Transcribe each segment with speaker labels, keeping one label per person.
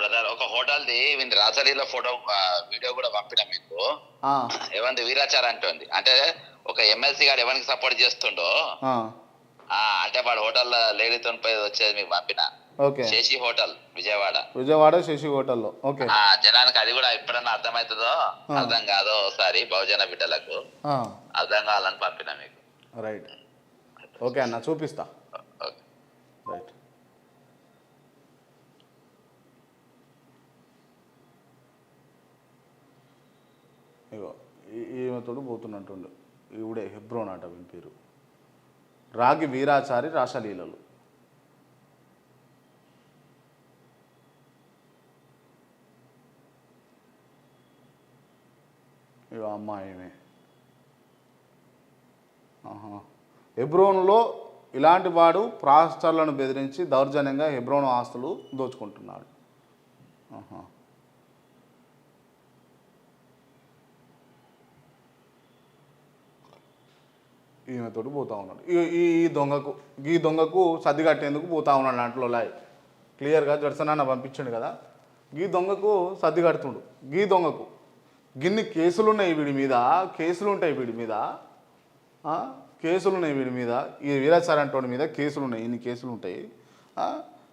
Speaker 1: Brother ఒక హోటల్ది వీని రాసరీలో photo video కూడా పంపిన మీకు? ఏమంది? వీరాచార అంటుంది. అంటే ఒక ఎమ్మెల్సీ గారు ఎవరికి సపోర్ట్ చేస్తుండో అంటే వాడు హోటల్ లేడీతో వచ్చేది మీకు పంపిన.
Speaker 2: ఓకే.
Speaker 1: శశి హోటల్ విజయవాడ.
Speaker 2: విజయవాడ శశి హోటల్లో. ఓకే.
Speaker 1: జనానికి అది కూడా ఎప్పుడన్నా అర్థమవుతుందో అర్థం కాదో ఒకసారి బహుజన బిడ్డలకు అర్థం కావాలని పంపిన మీకు.
Speaker 2: రైట్. ఓకే అన్న చూపిస్తా
Speaker 1: ఓకే
Speaker 2: రైట్ ఇగో ఈమెతోడు పోతున్నట్టుండు. ఈవిడే హెబ్రోన్ అట వీని పేరు. రాగి వీరాచారి రాసలీలలు. ఇగో అమ్మాయిమే హెబ్రోన్లో ఇలాంటి వాడు ప్రాస్టర్లను బెదిరించి దౌర్జన్యంగా హెబ్రోన్ ఆస్తులు దోచుకుంటున్నాడు. ఈయనతోటి పోతూ పోతా ఉన్నాడు. ఈ- దొంగకు ఈ దొంగకు సర్ది కట్టేందుకు పోతా ఉన్నాడు దాంట్లో లాయ్ క్లియర్గా జడ్సనాన్న పంపించండు కదా? గీ దొంగకు సర్ది కడుతుండు. గీ దొంగకు. గిన్ని కేసులు ఉన్నాయి వీడి మీద కేసులు ఉంటాయి వీడి మీద. కేసులు ఉన్నాయి వీడి మీద. ఈ వీరాచారి అంటోడి మీద కేసులు ఉన్నాయి ఇన్ని కేసులు ఉంటాయి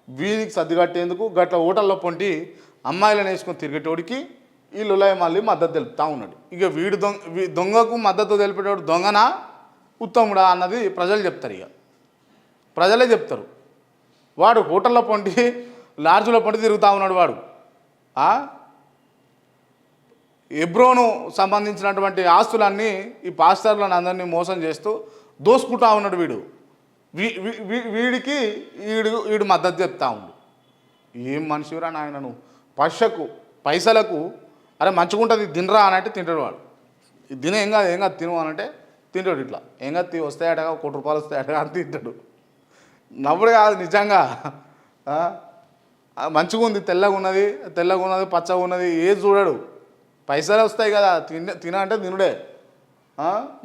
Speaker 2: వీనికి సర్ది కట్టేందుకు గట్ల ఓటల్లో పొంటి అమ్మాయిలను వేసుకొని తిరిగేటోడికి ఈ లులాయి మళ్ళీ మద్దతు తెలుపుతూ ఉన్నాడు. ఇక వీడు దొంగ దొంగకు మద్దతు తెలిపేటోడు దొంగనా? ఉత్తముడా అన్నది ప్రజలు చెప్తారు ఇక. ప్రజలే చెప్తారు. వాడు హోటల్లో పొంటి లాడ్జ్లో పండి తిరుగుతూ ఉన్నాడు వాడు. ఎబ్రోను సంబంధించినటువంటి ఆస్తులన్నీ ఈ పాస్టర్లను అందరినీ మోసం చేస్తూ దోసుకుంటా ఉన్నాడు వీడు. వీ- వీ- వీ- వీడికి వీడు వీడు మద్దతు చెప్తా ఉండు. ఏం మనిషిరా నాయనను పశకు పైసలకు అరే మంచిగుంటుంది తినరా అని అంటే తింటాడు వాడు. ఇది ఏం కాదు ఏం కాదు తిను అనంటే తింటాడు ఇట్లా. ఏంగా కాదు తీ వస్తాయటగా కోటి రూపాయలు వస్తాయటగా అని తింటాడు. నవ్వుడు కాదు నిజంగా. మంచిగా ఉంది తెల్లగా ఉన్నది తెల్లగా ఉన్నది పచ్చగా ఉన్నది ఏది చూడడు. పైసలు వస్తాయి కదా తిన తిన అంటే తినుడే.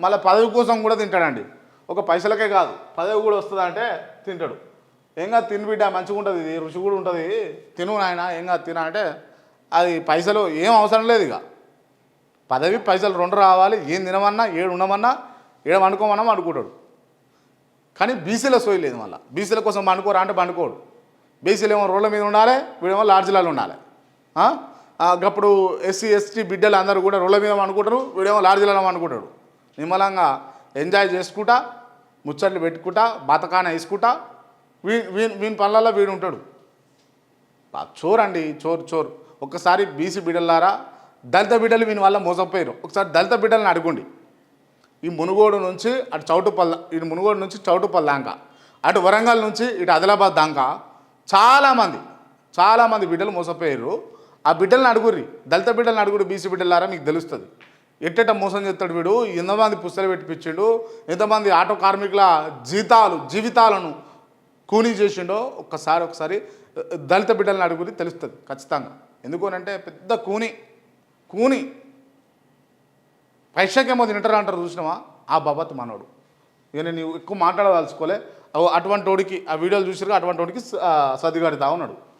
Speaker 2: మళ్ళీ పదవి కోసం కూడా తింటాడండి. ఒక పైసలకే కాదు పదవి కూడా వస్తుంది అంటే తింటాడు. ఏంగా కాదు తిని బిడ్డ మంచిగా ఉంటుంది ఇది రుచి కూడా ఉంటుంది. తిను నాయన ఏంగా కాదు తిన అంటే అది పైసలు ఏం అవసరం లేదు ఇక. పదవి పైసలు రెండు రావాలి ఏం తినమన్నా ఏడు ఉండమన్నా ఏడు వండుకోమన్నా వండుకుంటాడు కానీ బీసీలో సోయి లేదు మళ్ళీ. బీసీల కోసం పండుకోరా అంటే పండుకోడు. బీసీలు ఏమో రోడ్ల మీద ఉండాలి వీడేమో లాడ్జ్లలో ఉండాలి. అప్పుడు ఎస్సీ ఎస్టీ బిడ్డలు అందరూ కూడా రోడ్ల మీద అనుకుంటారు వీడేమో లాడ్జ్లలో అనుకుంటాడు నిమ్మలంగా ఎంజాయ్ చేసుకుంటా ముచ్చట్లు పెట్టుకుంటా బతకాన వేసుకుంటా వీ వీని వీని పనులలో వీడు ఉంటాడు. చోరండి చోర్ అండి చోర్. చోర్ ఒక్కసారి బీసీ బిడ్డలారా దళిత బిడ్డలు వీని వల్ల మోసపోయారు ఒకసారి దళిత బిడ్డలను అడుగుండి. ఈ మునుగోడు నుంచి అటు చౌటుపల్ల ఇటు మునుగోడు నుంచి చౌటుపల్ల దాకా అటు వరంగల్ నుంచి ఇటు ఆదిలాబాద్ దాకా చాలామంది చాలామంది బిడ్డలు మోసపోయారు. ఆ బిడ్డలను అడుగుర్రి దళిత బిడ్డలను అడుగురు బీసీ బిడ్డలారా మీకు తెలుస్తుంది. ఎట్టట మోసం చేస్తాడు వీడు? ఎంతమంది పుస్తలు పెట్టిపించిండు? ఎంతమంది ఆటో కార్మికుల జీతాలు జీవితాలను కూనీ చేసిండో ఒక్కసారి ఒకసారి దళిత బిడ్డలను అడుగురి తెలుస్తుంది ఖచ్చితంగా. ఎందుకోనంటే పెద్ద కూని కూని. పైసకేమో తింటారా అంటారు చూసినావా? ఆ బాబత్ మనోడు. ఇక నేను ఎక్కువ మాట్లాడదలుచుకోలే. అటువంటి వాడికి ఆ వీడియోలు చూసిరుగా అటువంటి వాడికి సర్దిగాడుతా ఉన్నాడు.